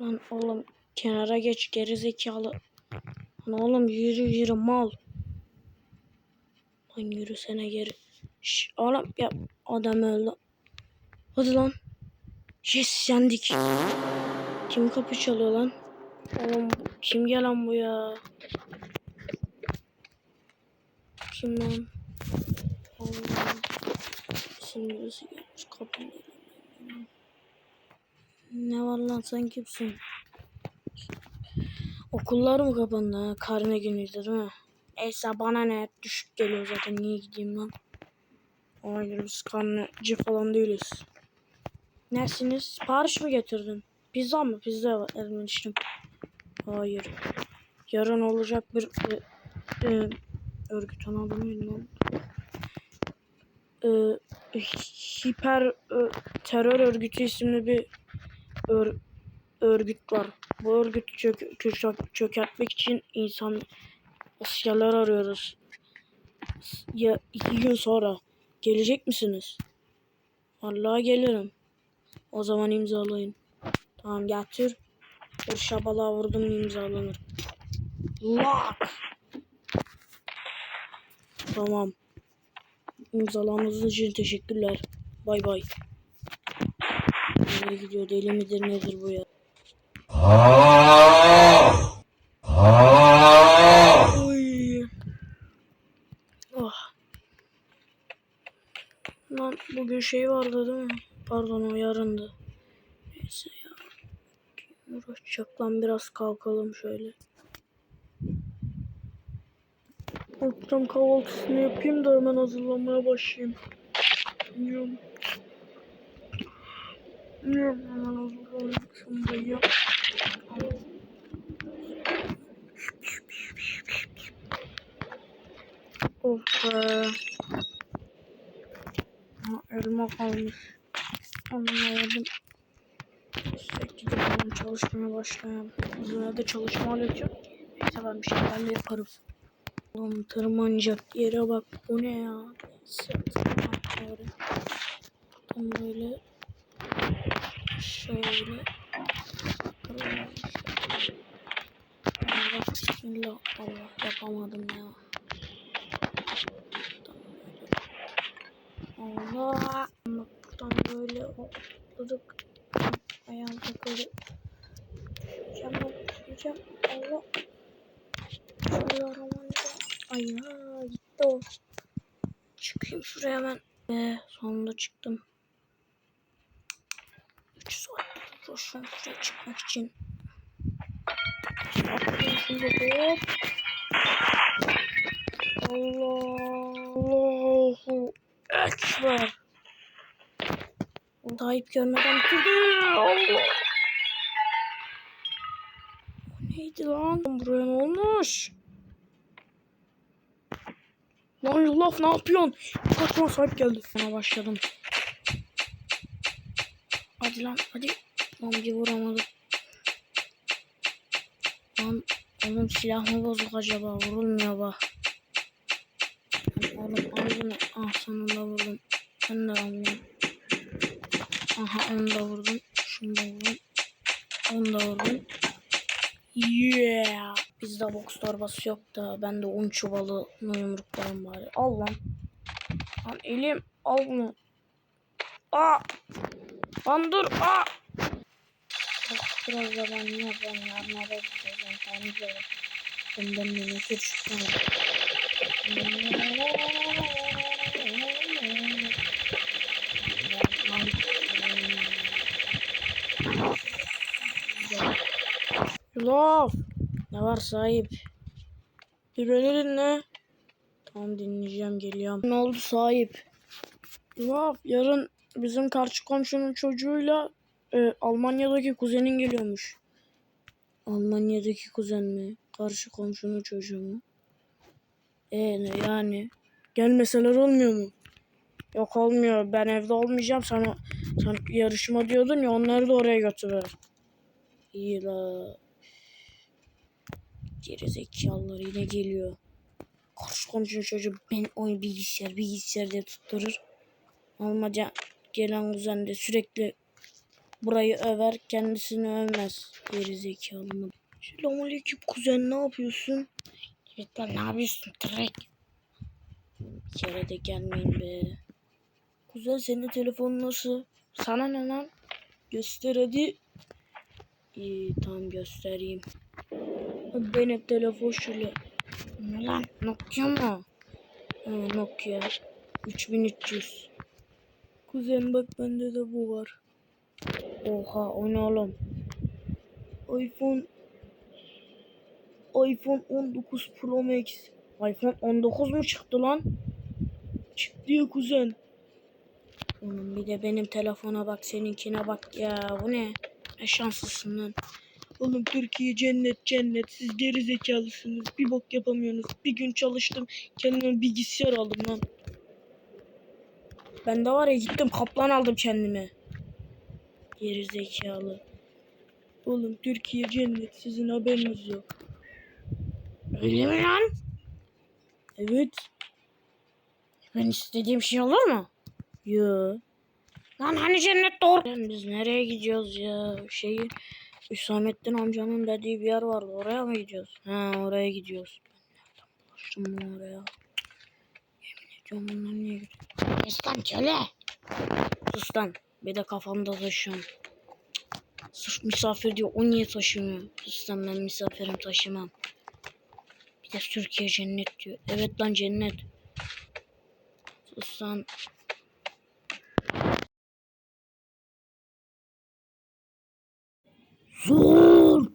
Lan oğlum kenara geç geri zekalı. Lan oğlum yürü yürü mal. Lan yürüsene geri. Şş, oğlum ya adam öldü. Hadi lan. Yes yendik. Kim kapı çalıyor lan? Oğlum kim gelen bu ya? Kim lan? Allah. Şimdi birisi gelmiş önüne. Ne var lan sen kimsin? Okullar mı kapandı ha? Karne günüydü değil mi? Neyse bana ne düşük geliyor zaten niye gideyim lan? Hayır biz karneci falan değiliz. Nesiniz? Sipariş mi getirdin? Pizza mı? Pizza var Ermenişim. Hayır. Yarın olacak bir e, e, örgüt ana adı lan? E, hiper e, terör örgütü isimli bir ör- örgüt var. Bu örgütü çök çök çökertmek için insan askerler arıyoruz. Ya iki gün sonra gelecek misiniz? Vallahi gelirim. O zaman imzalayın. Tamam getir. Bir şabalığa vurdum imzalanır. Lak. Tamam. İmzaladığınız için teşekkürler. Bay bay. Nereye gidiyor? Deli midir nedir bu ya? Oh. Lan bugün şey vardı değil mi? Pardon o yarındı. Neyse ya. Uğraşacak lan biraz kalkalım şöyle. Akşam kahvaltısını yapayım da hemen hazırlanmaya başlayayım. Yiyorum. Yiyorum hemen hazırlanayım. Şunu da yiyeyim. Of be. Ha, elma kalmış. Yedim. İşte hemen çalışmaya başlayayım. Uzun da çalışma aleti yok. Neyse ben bir şeylerle yaparım. Oğlum tırmanacak yere bak. Bu ne ya? Buradan böyle. Şöyle. Allah. Allah yapamadım ya. Allah. Bak buradan böyle hopladık. Ayağım takıldı. Lan. Düşeceğim. Allah. Ay ya gitti o. Çıkayım şuraya hemen. Ve sonunda çıktım. 3 saat uğraşıyorum şuraya çıkmak için. Şimdi hop. Allah. Allahu Ekber. Tayyip görmeden bitirdi. Allah. Neydi lan? Buraya ne olmuş? Lan yulaf ne yapıyorsun? Kaçma sahip geldi. Bana başladım. Hadi lan hadi. Bir vuramadım. Lan oğlum silah mı bozuk acaba? Vurulmuyor bak. Oğlum al bunu. Ah sonunda vurdum. Ben de alayım. Aha onu da vurdum. Şunu da vurdum. Onu da vurdum. Yeah. Bizde boks torbası yok da ben de un çuvalı yumruklarım bari. Al lan. Lan elim al bunu. Aa. Lan dur. Aa. Biraz da ben ne yapayım ya. Nereye gideceğim ben tahmin ediyorum. Benden de nefret çıkmadı. Yulaf. Ne var sahip? Bir beni dinle. Tamam dinleyeceğim geliyorum. Ne oldu sahip? Yulaf yarın bizim karşı komşunun çocuğuyla e, Almanya'daki kuzenin geliyormuş. Almanya'daki kuzen mi? Karşı komşunun çocuğu mu? E ne yani? Gelmeseler olmuyor mu? Yok olmuyor. Ben evde olmayacağım. Sana sen yarışma diyordun ya onları da oraya götürür. İyi la. Gerizekalılar yine geliyor. Karşı komşunun çocuğu ben oyun bilgisayar bilgisayar diye tutturur. Almaca gelen kuzen de sürekli burayı över kendisini övmez. Geri zekalı mı? Selamünaleyküm kuzen ne yapıyorsun? Evet lan ne yapıyorsun trek? Bir kere de gelmeyin be. Kuzen senin telefonun nasıl? Sana ne lan? Göster hadi. İyi tamam göstereyim. Benim telefon şöyle. Ne lan Nokia mı? Ha, Nokia 3300. Kuzen bak bende de bu var. Oha o ne oğlum? iPhone iPhone 19 Pro Max. iPhone 19 mu çıktı lan? Çıktı ya kuzen. Oğlum bir de benim telefona bak seninkine bak ya bu ne? Ne şanslısın lan. Oğlum Türkiye cennet cennet siz geri zekalısınız bir bok yapamıyorsunuz. Bir gün çalıştım kendime bilgisayar aldım lan. Ben de var ya gittim kaplan aldım kendime. Geri zekalı. Oğlum Türkiye cennet sizin haberiniz yok. Öyle mi lan? Evet. Ben istediğim şey olur mu? Yo. Lan hani cennet doğru. Lan biz nereye gidiyoruz ya? Şeyi Hüsamettin amcanın dediği bir yer vardı. Oraya mı gidiyoruz? Ha oraya gidiyoruz. Ben nereden bulaştım bu oraya? Yemin ediyorum bunlar niye gidiyor? Lan köle. Sus lan. Bir de kafamda taşıyorum. Sırf misafir diyor. O niye taşımıyor? Sus lan ben misafirim taşımam. Bir de Türkiye cennet diyor. Evet lan cennet. Sus lan. Zor.